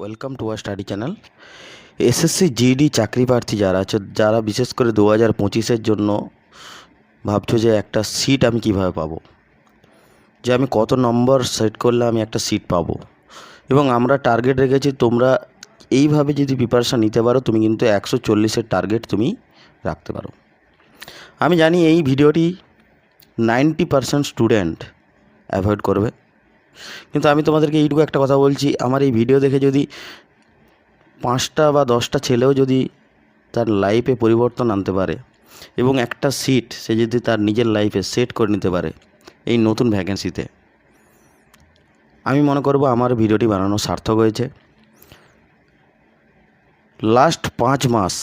Welcome to R study channel SSC GD চাকরি প্রার্থী যারা আছে, যারা বিশেষ করে দু হাজার পঁচিশের জন্য ভাবছ যে একটা সিট আমি কীভাবে পাবো? যে আমি কত নম্বর সেট করলে আমি একটা সিট পাবো? এবং আমরা টার্গেট রেখেছি, তোমরা এইভাবে যদি প্রিপারেশান নিতে পারো, তুমি কিন্তু একশো চল্লিশের টার্গেট তুমি রাখতে পারো। আমি জানি এই ভিডিওটি নাইনটি পারসেন্ট স্টুডেন্ট অ্যাভয়েড করবে। কিন্তু আমি তোমাদেরকে এইটুকু একটা কথা বলছি, আমার এই ভিডিও দেখে যদি পাঁচটা বা দশটা ছেলেও যদি তার লাইফে পরিবর্তন আনতে পারে এবং একটা সিট সে যদি তার নিজের লাইফে সেট করে নিতে পারে এই নতুন ভ্যাকেন্সিতে আমি মনে করব আমার ভিডিওটি বানানো সার্থক হয়েছে। লাস্ট পাঁচ মাস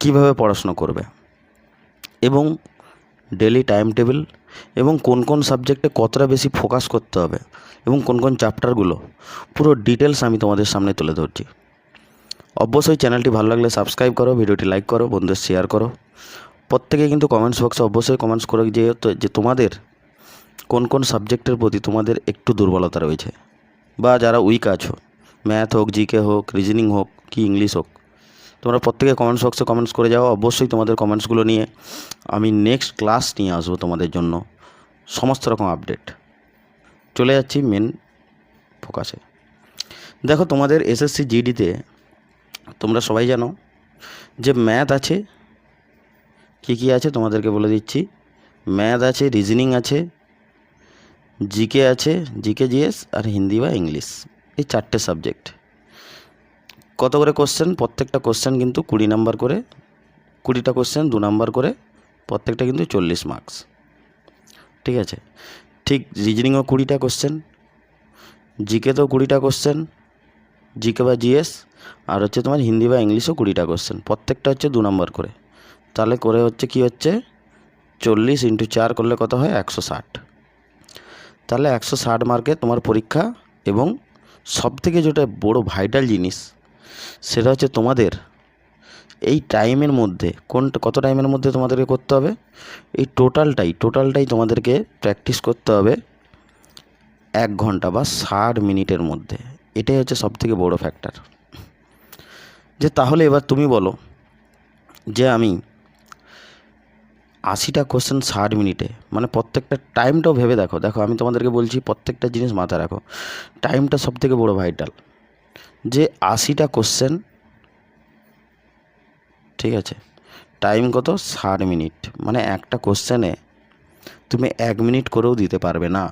কীভাবে পড়াশুনো করবে এবং ডেলি টাইম টেবিল এবং কোন কোন সাবজেক্টে কতটা বেশি ফোকাস করতে হবে এবং কোন কোন চ্যাপ্টারগুলো পুরো ডিটেলস আমি তোমাদের সামনে তুলে ধরছি। অবশ্যই চ্যানেলটি ভালো লাগলে সাবস্ক্রাইব করো ভিডিওটি লাইক করো, বন্ধুদের শেয়ার করো। প্রত্যেকে কিন্তু কমেন্টস বক্সে অবশ্যই কমেন্টস করো যে যে তোমাদের কোন কোন সাবজেক্টের প্রতি তোমাদের একটু দুর্বলতা রয়েছে। বা যারা উইক আছো ম্যাথ হোক জিকে হোক রিজনিং হোক, কি ইংলিশ হোক তোমরা প্রত্যেকে কমেন্টস বক্সে কমেন্টস করে যাও, অবশ্যই তোমাদের কমেন্টসগুলো নিয়ে আমি নেক্সট ক্লাস নিয়ে আসব তোমাদের জন্য, সমস্ত রকম আপডেট চলে যাচ্ছি মেন ফোকাসে দেখো তোমাদের এসএসসি জিডিতে তোমরা সবাই জানো যে ম্যাথ আছে, কী কী আছে তোমাদেরকে বলে দিচ্ছি। ম্যাথ আছে রিজনিং আছে জিকে আছে জিকে জিএস আর হিন্দি বা ইংলিশ এই চারটে সাবজেক্ট কত করে কোশ্চেন প্রত্যেকটা কোশ্চেন কিন্তু কুড়ি নাম্বার করে, কুড়িটা কোশ্চেন দু নাম্বার করে, প্রত্যেকটা কিন্তু চল্লিশ মার্কস ঠিক আছে? ঠিক রিজনিংও কুড়িটা কোশ্চেন জিকেতেও কুড়িটা কোশ্চেন জিকে বা জিএস আর হচ্ছে তোমার হিন্দি বা ইংলিশও কুড়িটা কোশ্চেন প্রত্যেকটা হচ্ছে দু নম্বর করে। তাহলে করে হচ্ছে কি হচ্ছে? চল্লিশ ইন্টু চার করলে কত হয়? একশো ষাট। তাহলে একশো ষাট মার্কে তোমার পরীক্ষা এবং সবথেকে যেটা বড় ভাইটাল জিনিস সেটা হচ্ছে তোমাদের এই টাইমের মধ্যে, কোনটা, কত টাইমের মধ্যে তোমাদেরকে করতে হবে? এই টোটালটাই টোটালটাই তোমাদেরকে প্র্যাকটিস করতে হবে এক ঘণ্টা বা ষাট মিনিটের মধ্যে। এটাই হচ্ছে সবথেকে বড় ফ্যাক্টর। যে তাহলে এবার তুমি বলো যে আমি আশিটা কোশ্চেন ষাট মিনিটে মানে প্রত্যেকটা টাইমটাও ভেবে দেখো। দেখো, আমি তোমাদেরকে বলছি প্রত্যেকটা জিনিস মাথায় রাখো। টাইমটা সবথেকে বড় ভাইটাল যে আশিটা কোশ্চেন ঠিক আছে টাইম কত? ষাট মিনিট মানে একটা কোশ্চেনে তুমি এক মিনিট করেও দিতে পারবে না।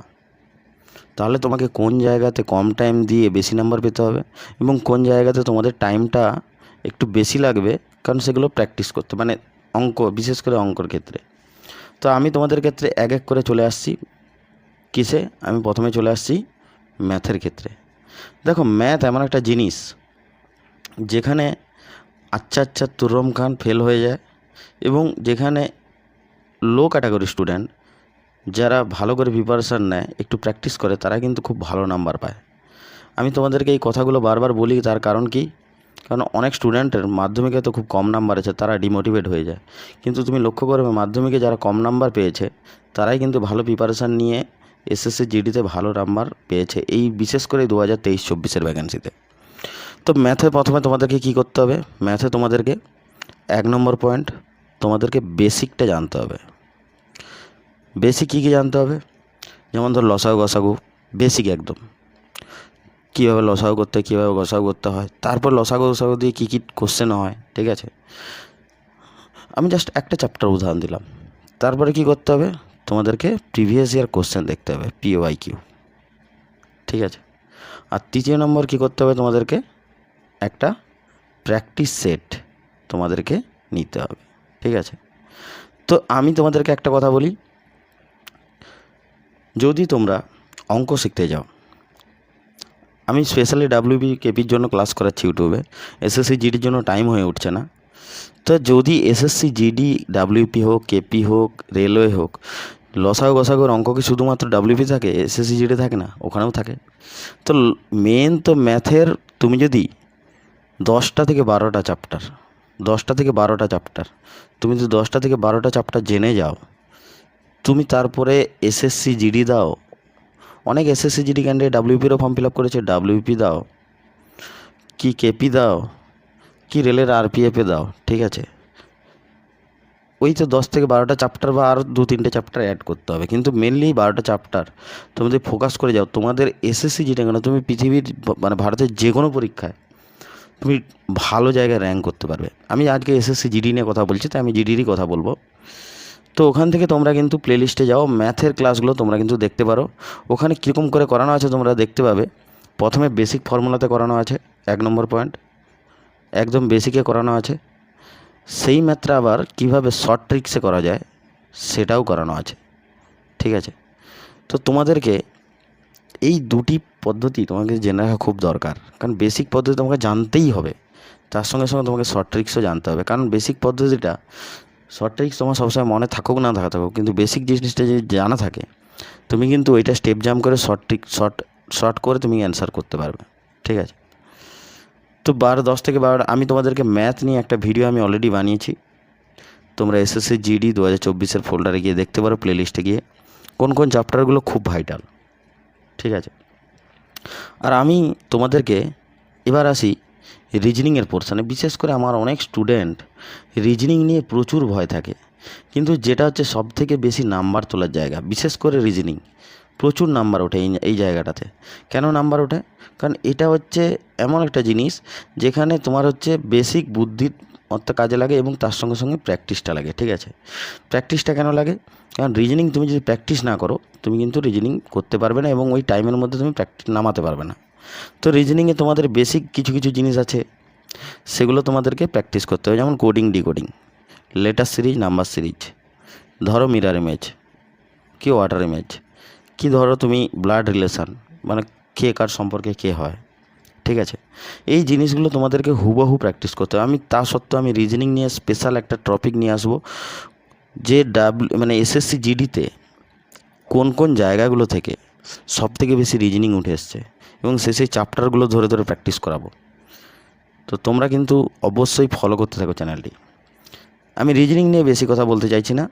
তাহলে তোমাকে কোন জায়গাতে কম টাইম দিয়ে বেশি নাম্বার পেতে হবে এবং কোন জায়গাতে তোমাদের টাইমটা একটু বেশি লাগবে, কারণ সেগুলো প্র্যাকটিস করতে মানে অঙ্ক, বিশেষ করে অঙ্কর ক্ষেত্রে। তো আমি তোমাদের ক্ষেত্রে এক এক করে চলে আসছি। কিসে? আমি প্রথমে চলে আসছি ম্যাথের ক্ষেত্রে। দেখো ম্যাথ এমন একটা জিনিস যেখানে আচ্ছা আচ্ছা তুরম খান ফেল হয়ে যায় এবং যেখানে লো ক্যাটাগরি স্টুডেন্ট যারা ভালো করে প্রিপারেশান নেয়, একটু প্র্যাকটিস করে, তারা কিন্তু খুব ভালো নাম্বার পায়। আমি তোমাদেরকে এই কথাগুলো বারবার বলি, তার কারণ কি? কারণ অনেক স্টুডেন্টের মাধ্যমিকে তো খুব কম নাম্বার আছে, তারা ডিমোটিভেট হয়ে যায়। কিন্তু তুমি লক্ষ্য করবে, মাধ্যমিকে যারা কম নাম্বার পেয়েছে, তারাই কিন্তু ভালো প্রিপারেশান নিয়ে এসএসসি জিডিতে ভালো নাম্বার পেয়েছে। এই বিশেষ করে দু হাজার তেইশ চব্বিশের ভ্যাকেন্সিতে তো ম্যাথে প্রথমে তোমাদেরকে কী করতে হবে? ম্যাথে তোমাদেরকে এক নম্বর পয়েন্ট তোমাদেরকে বেসিকটা জানতে হবে। বেসিক কী কী জানতে হবে? যেমন ধর লসাগু, গসাগু বেসিক একদম। কীভাবে লসাগু করতে হয় কীভাবে গসাগু করতে হয়? তারপর লসাগু, গসাগু দিয়ে কী কী কোশ্চেন হয়, ঠিক আছে? আমি জাস্ট একটা চ্যাপ্টার উদাহরণ দিলাম। তারপরে কী করতে হবে? তোমাদেরকে প্রিভিয়াস ইয়ার কোশ্চেন দেখতে হবে পিওআই কিউ ঠিক আছে? আর তৃতীয় নম্বর কী করতে হবে তোমাদেরকে? একটা প্র্যাকটিস সেট তোমাদেরকে নিতে হবে। ঠিক আছে? তো আমি তোমাদেরকে একটা কথা বলি। যদি তোমরা অঙ্ক শিখতে যাও, আমি স্পেশালি ডাব্লিউবি কেপির জন্য ক্লাস করাচ্ছি ইউটিউবে এসএসসি জিডির জন্য টাইম হয়ে উঠছে না। তো যদি এসএসসি জিডি ডাব্লিউপি হোক কেপি হোক রেলওয়ে হোক, লসাগু গসাগুর অঙ্ক কি শুধুমাত্র ডাব্লিউপি থাকে এসএসসি জিডি থাকে না? ওখানেও থাকে। তো মেন তো ম্যাথের তুমি যদি দশটা থেকে বারোটা চ্যাপ্টার দশটা থেকে বারোটা চ্যাপ্টার তুমি যদি দশটা থেকে বারোটা চ্যাপ্টার জেনে যাও, তুমি তারপরে এসএসসি জিডি দাও। অনেক এসএসসি জিডি ক্যান্ডিডেট ডাব্লিউপিরও ফর্ম ফিল আপ করেছে ডাব্লিউপি দাও। কি কেপি দাও। কি রেলের আরপিএফে দাও, ঠিক আছে? ওই তো দশ থেকে বারোটা চ্যাপ্টার বা আরও দু তিনটে চ্যাপ্টার অ্যাড করতে হবে, কিন্তু মেনলি বারোটা চ্যাপ্টার তুমি যদি ফোকাস করে যাও, তোমাদের এসএসসি যেটা কেন, তুমি পৃথিবীর মানে ভারতের যে কোনো পরীক্ষায় তুমি ভালো জায়গায় র্যাঙ্ক করতে পারবে। আমি আজকে এসএসসি জিডি নিয়ে কথা বলছি, তাই আমি জিডিরই কথা বলব। তো ওখান থেকে তোমরা কিন্তু প্লেলিস্টে যাও ম্যাথের ক্লাসগুলো তোমরা কিন্তু দেখতে পারো। ওখানে কীরকম করে করানো আছে তোমরা দেখতে পাবে। প্রথমে বেসিক ফর্মুলাতে করানো আছে, এক নম্বর পয়েন্ট একদম বেসিকে করানো আছে। সেই ম্যাথটা আবার কীভাবে শর্ট ট্রিক্সে করা যায়, সেটাও করানো আছে। ঠিক আছে? তো তোমাদেরকে এই দুটি পদ্ধতি তোমাকে জেনে রাখা খুব দরকার। কারণ বেসিক পদ্ধতি তোমাকে জানতেই হবে। তার সঙ্গে সঙ্গে তোমাকে শর্ট ট্রিক্সও জানতে হবে। কারণ বেসিক পদ্ধতিটা শর্ট ট্রিক্স তোমার সবসময় মনে থাকুক না থাকা থাকুক, কিন্তু বেসিক জিনিসটা যদি জানা থাকে, তুমি কিন্তু ওইটা স্টেপ জাম্প করে শর্ট ট্রিক শর্ট শর্ট করে তুমি অ্যান্সার করতে পারবে। ঠিক আছে? তো বারো, দশ থেকে বারো, আমি তোমাদেরকে ম্যাথ নিয়ে একটা ভিডিও আমি অলরেডি বানিয়েছি। তোমরা এসএসসি জিডি দু হাজার চব্বিশের ফোল্ডারে গিয়ে দেখতে পারো প্লেলিস্টে গিয়ে। কোন কোন চ্যাপ্টারগুলো খুব ভাইটাল ঠিক আছে? আর আমি তোমাদেরকে এবার আসি রিজনিংয়ের পোর্শনে বিশেষ করে আমার অনেক স্টুডেন্ট রিজনিং নিয়ে প্রচুর ভয় থাকে। কিন্তু যেটা হচ্ছে সব থেকে বেশি নাম্বার তোলার জায়গা, বিশেষ করে রিজনিং প্রচুর নাম্বার ওঠে এই জায়গাটাতে। কেন নাম্বার ওঠে? কারণ এটা হচ্ছে এমন একটা জিনিস যেখানে তোমার হচ্ছে বেসিক বুদ্ধির মতো কাজে লাগে এবং তার সঙ্গে সঙ্গে প্র্যাকটিসটা লাগে, ঠিক আছে? প্র্যাকটিসটা কেন লাগে? কারণ রিজনিং তুমি যদি প্র্যাকটিস না করো, তুমি কিন্তু রিজনিং করতে পারবে না এবং ওই টাইমের মধ্যে তুমি প্র্যাকটিস নামাতে পারবে না। তো রিজনিংয়ে তোমাদের বেসিক কিছু কিছু জিনিস আছে, সেগুলো তোমাদেরকে প্র্যাকটিস করতে হবে। যেমন coding decoding letter series number series ধরো মিরার ইমেজ কি ওয়াটার ইমেজ কি ধরো তুমি ব্লাড রিলেশান মানে কে কার সম্পর্কে কে হয়, ঠিক আছে? এই জিনিসগুলো তোমাদেরকে হুবহু প্র্যাকটিস করতে হবে। আমি তা সত্ত্বেও আমি রিজনিং নিয়ে স্পেশাল একটা টপিক নিয়ে আসব, যে ডাব্লিউ মানে এসএসসি জিডিতে কোন কোন জায়গাগুলো থেকে সব থেকে বেশি রিজনিং উঠে এসছে এবং সে সেই চ্যাপ্টারগুলো ধরে ধরে প্র্যাকটিস করাবো। তো তোমরা কিন্তু অবশ্যই ফলো করতে থাকো চ্যানেলটি আমি রিজনিং নিয়ে বেশি কথা বলতে চাইছি না।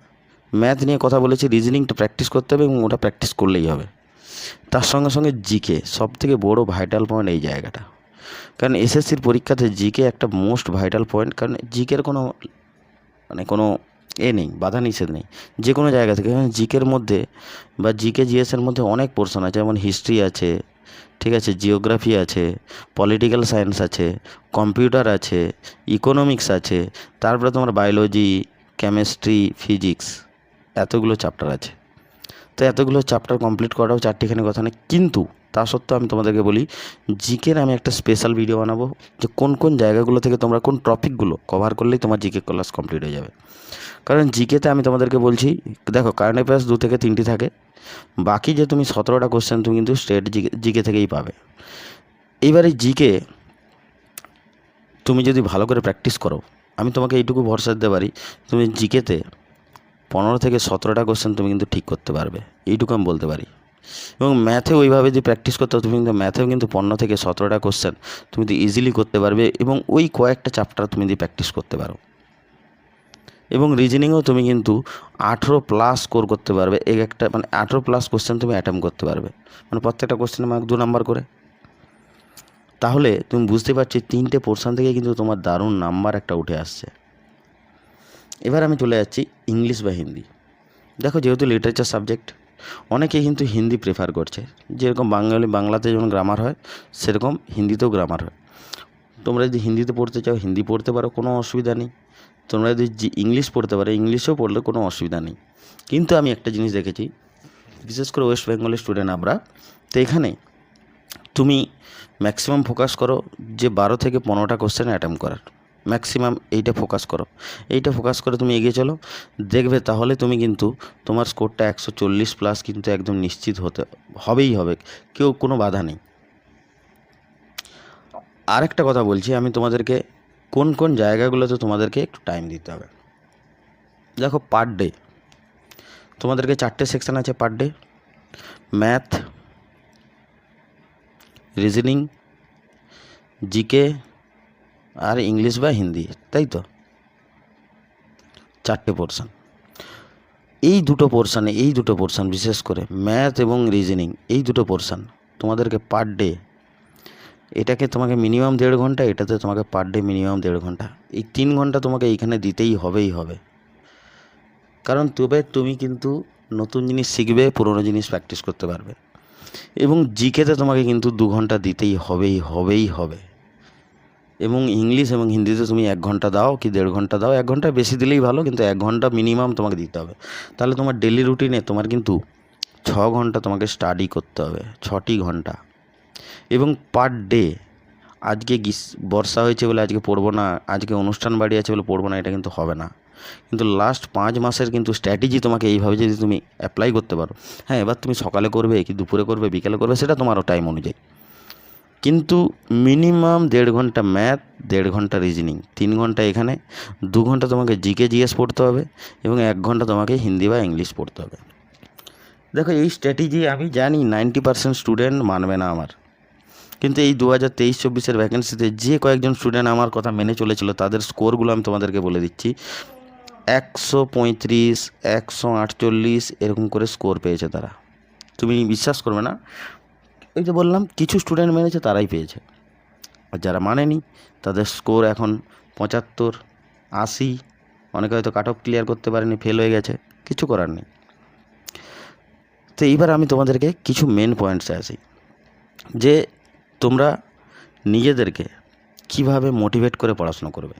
ম্যাথ নিয়ে কথা বলেছি রিজনিংটা প্র্যাকটিস করতে হবে এবং ওটা প্র্যাকটিস করলেই হবে। তার সঙ্গে সঙ্গে জিকে সব থেকে বড়ো ভাইটাল পয়েন্ট এই জায়গাটা। কারণ এসএসসির পরীক্ষাতে জিকে একটা মোস্ট ভাইটাল পয়েন্ট কারণ জিকের কোনো মানে কোনো এ নেই, বাধা নিষেধ নেই। যে কোনো জায়গা থেকে জিকের মধ্যে বা জিকে জিএসের মধ্যে অনেক পোর্শন আছে, যেমন হিস্ট্রি আছে, ঠিক আছে জিওগ্রাফি আছে পলিটিক্যাল সায়েন্স আছে কম্পিউটার আছে ইকোনমিক্স আছে, তারপরে তোমার বায়োলজি কেমিস্ট্রি ফিজিক্স এতগুলো চ্যাপ্টার আছে। তো এতগুলো চ্যাপ্টার কমপ্লিট করাও চারটিখানি কথা নেই কিন্তু তা সত্ত্বেও আমি তোমাদেরকে বলি জিকের আমি একটা স্পেশাল ভিডিও বানাবো যে কোন কোন জায়গাগুলো থেকে তোমরা কোন টপিকগুলো কভার করলেই তোমার জিকে ক্লাস কমপ্লিট হয়ে যাবে। কারণ জিকেতে আমি তোমাদেরকে বলছি, দেখো কারেন্ট অ্যাফেয়ার্স দু থেকে তিনটি থাকে, বাকি যে তুমি সতেরোটা কোশ্চেন তুমি কিন্তু স্টেট জিকে জিকে থেকেই পাবে। এইবারে জিকে তুমি যদি ভালো করে প্র্যাকটিস করো, আমি তোমাকে এইটুকু ভরসা দিতে পারি, তুমি জিকেতে পনেরো থেকে সতেরোটা কোশ্চেন তুমি কিন্তু ঠিক করতে পারবে। এইটুকু আমি বলতে পারি। এবং ম্যাথে ওইভাবে যদি প্র্যাকটিস করতে তুমি কিন্তু ম্যাথেও কিন্তু পনেরো থেকে সতেরোটা কোশ্চেন তুমি যদি ইজিলি করতে পারবে এবং ওই কয়েকটা চ্যাপ্টার তুমি যদি প্র্যাকটিস করতে পারো। এবং রিজনিংও তুমি কিন্তু আঠেরো প্লাস স্কোর করতে পারবে। এক একটা মানে আঠেরো প্লাস কোশ্চেন তুমি অ্যাটেম্প করতে পারবে। মানে প্রত্যেকটা কোশ্চেনে মার্ক দু নাম্বার করে। তাহলে তুমি বুঝতে পারছি তিনটে পোর্শন থেকে কিন্তু তোমার দারুণ নাম্বার একটা উঠে আসছে। এবার আমি চলে যাচ্ছি ইংলিশ বা হিন্দি। দেখো যেহেতু লিটারেচার সাবজেক্ট অনেকে কিন্তু হিন্দি প্রেফার করছে। যেরকম বাঙালি, বাংলাতে যেমন গ্রামার হয়, সেরকম হিন্দিতেও গ্রামার হয়। তোমরা যদি হিন্দিতে পড়তে চাও, হিন্দি পড়তে পারো, কোনো অসুবিধা নেই। তোমরা যদি ইংলিশ পড়তে পারো, ইংলিশেও পড়লে কোনো অসুবিধা নেই। কিন্তু আমি একটা জিনিস দেখেছি, বিশেষ করে ওয়েস্ট বেঙ্গলের স্টুডেন্ট আমরা, তো এখানে তুমি ম্যাক্সিমাম ফোকাস করো যে বারো থেকে পনেরোটা কোশ্চেন অ্যাটেম্প করার। ম্যাক্সিমাম এইটা ফোকাস করো। এইটা ফোকাস করে তুমি এগিয়ে চলো। দেখবে তাহলে তুমি কিন্তু তোমার স্কোরটা একশো চল্লিশ প্লাস কিন্তু একদম নিশ্চিত হতে, হবেই হবে। কেউ কোনো বাধা নেই। আরেকটা কথা বলছি, আমি তোমাদেরকে কোন কোন জায়গাগুলোতে তোমাদেরকে একটু টাইম দিতে হবে। দেখো পার ডে তোমাদেরকে চারটে সেকশান আছে per day math reasoning GK আর ইংলিশ বা হিন্দি, তাই তো? চারটে পোর্শন এই দুটো পোর্শানে এই দুটো পোর্শান বিশেষ করে ম্যাথ এবং রিজনিং এই দুটো পোর্শান তোমাদেরকে পার ডে এটাকে তোমাকে মিনিমাম দেড় ঘণ্টা, এটাতে তোমাকে পার ডে মিনিমাম দেড় ঘণ্টা। এই তিন ঘণ্টা তোমাকে এইখানে দিতেই হবেই হবে। কারণ তবে তুমি কিন্তু নতুন জিনিস শিখবে, পুরনো জিনিস প্র্যাকটিস করতে পারবে। এবং জিকেতে তোমাকে কিন্তু দু ঘণ্টা দিতেই হবেই হবেই, হবে। এবং ইংলিশ এবং হিন্দিতে তুমি এক ঘণ্টা দাও কি দেড় ঘণ্টা দাও, এক ঘণ্টা বেশি দিলেই ভালো, কিন্তু এক ঘণ্টা মিনিমাম তোমাকে দিতে হবে। তাহলে তোমার ডেলি রুটিনে তোমার কিন্তু ছ ঘণ্টা তোমাকে স্টাডি করতে হবে, ছটি ঘণ্টা। এবং পার ডে আজকে গ্রীষ বর্ষা হয়েছে বলে আজকে পড়ব না, আজকে অনুষ্ঠান বাড়ি আছে বলে পড়ব না, এটা কিন্তু হবে না। কিন্তু লাস্ট পাঁচ মাসের কিন্তু স্ট্র্যাটেজি তোমাকে এইভাবে যদি তুমি অ্যাপ্লাই করতে পারো হ্যাঁ এবার তুমি সকালে করবে কি দুপুরে করবে, বিকেলে করবে, সেটা তোমারও টাইম অনুযায়ী। কিন্তু মিনিমাম দেড় ঘণ্টা ম্যাথ, দেড় ঘণ্টা রিজনিং, তিন ঘণ্টা এখানে, দু ঘণ্টা তোমাকে জিকে জিএস পড়তে হবে এবং এক ঘণ্টা তোমাকে হিন্দি বা ইংলিশ পড়তে হবে। দেখো, এই স্ট্র্যাটেজি আমি জানি নাইনটি পার্সেন্ট স্টুডেন্ট মানবে না আমার। কিন্তু এই দু হাজার তেইশ, চব্বিশের ভ্যাকেন্সিতে যে কয়েকজন স্টুডেন্ট আমার কথা মেনে চলেছিল, তাদের স্কোরগুলো আমি তোমাদেরকে বলে দিচ্ছি। একশো পঁয়ত্রিশ, একশো আটচল্লিশ, এরকম করে স্কোর পেয়েছে তারা। তুমি বিশ্বাস করবে না? ওই যে বললাম, কিছু স্টুডেন্ট মেনেছে তারাই পেয়েছে। আর যারা মানেনি, তাদের স্কোর এখন পঁচাত্তর, আশি। অনেকে হয়তো কাট অফ ক্লিয়ার করতে পারেনি ফেল হয়ে গেছে, কিছু করার নেই। তো এইবার আমি তোমাদেরকে কিছু মেন পয়েন্টসে আসি, যে তোমরা নিজেদেরকে কীভাবে মোটিভেট করে পড়াশোনা করবে?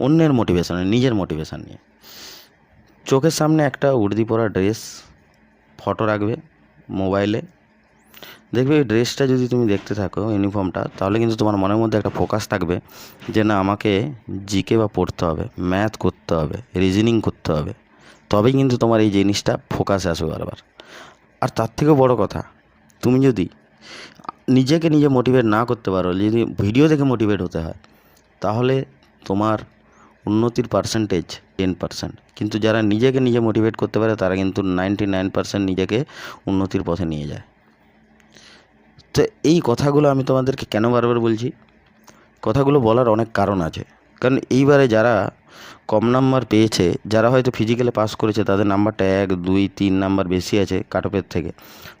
অন্যের মোটিভেশনে নিজের মোটিভেশন নিয়ে। চোখের সামনে একটা উর্দি পরা ড্রেস ফটো রাখবে মোবাইলে দেখবে এই ড্রেসটা যদি তুমি দেখতে থাকো, ইউনিফর্মটা, তাহলে কিন্তু তোমার মনের মধ্যে একটা ফোকাস থাকবে যে না, আমাকে জিকে বা পড়তে হবে, ম্যাথ করতে হবে, রিজনিং করতে হবে। তবেই কিন্তু তোমার এই জিনিসটা ফোকাসে আসবে বারবার। আর তার থেকেও বড় কথা, তুমি যদি নিজেকে নিজে মোটিভেট না করতে পারো, যদি ভিডিও দেখে মোটিভেট হতে হয়, তাহলে তোমার উন্নতির পার্সেন্টেজ টেন পার্সেন্ট কিন্তু যারা নিজেকে নিজে মোটিভেট করতে পারে, তারা কিন্তু নাইনটি নাইন পার্সেন্ট নিজেকে উন্নতির পথে নিয়ে যায়। তো এই কথাগুলো আমি তোমাদেরকে কেন বারবার বলছি? কথাগুলো বলার অনেক কারণ আছে। কারণ এইবারে যারা কম নাম্বার পেয়েছে, যারা হয়তো ফিজিক্যালে পাস করেছে, তাদের নাম্বারটা এক, দুই, তিন নাম্বার বেশি আছে কাটপের থেকে।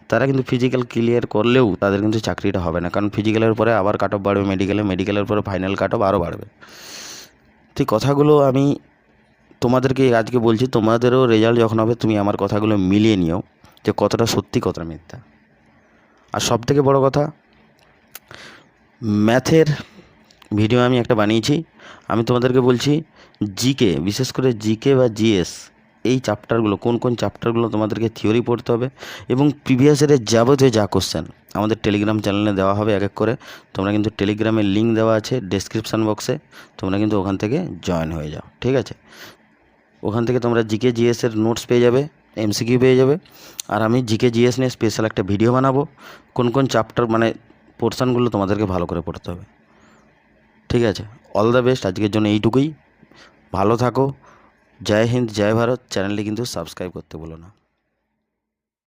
তারা কিন্তু ফিজিক্যাল ক্লিয়ার করলেও তাদের কিন্তু চাকরিটা হবে না। কারণ ফিজিক্যালের পরে আবার কাট অফ বাড়বে মেডিকেলে মেডিকেলের পরে ফাইনাল কাট অফ আরও বাড়বে। তো কথাগুলো আমি তোমাদেরকে আজকে বলছি, তোমাদেরও রেজাল্ট যখন হবে, তুমি আমার কথাগুলো মিলিয়ে নিও যে কতটা সত্যি, কতটা মিথ্যা। আর সব থেকে বড়ো কথা, ম্যাথের ভিডিও আমি একটা বানিয়েছি। আমি তোমাদেরকে বলছি জিকে বিশেষ করে জিকে বা জিএস এই চ্যাপ্টারগুলো কোন কোন চ্যাপ্টারগুলো তোমাদেরকে থিওরি পড়তে হবে এবং প্রিভিয়াস ইয়ারের যাবতীয় যা কোশ্চেন আমাদের টেলিগ্রাম চ্যানেলে দেওয়া হবে এক এক করে। তোমরা কিন্তু টেলিগ্রামের লিঙ্ক দেওয়া আছে ডেসক্রিপশান বক্সে তোমরা কিন্তু ওখান থেকে জয়েন হয়ে যাও, ঠিক আছে? ওখান থেকে তোমরা জিকে জিএসের নোটস পেয়ে যাবে। এমসিকিউ পেয়ে যাবে। আর আমি জিকে জিএস নিয়ে স্পেশাল একটা ভিডিও বানাবো। কোন কোন চ্যাপ্টার মানে পোর্শনগুলো তোমাদেরকে ভালো করে পড়তে হবে। ঠিক আছে? অল দ্য বেস্ট আজকের জন্য এইটুকুই। ভালো থাকো। জয় হিন্দ, জয় ভারত। চ্যানেলটি কিন্তু সাবস্ক্রাইব করতে বলো না।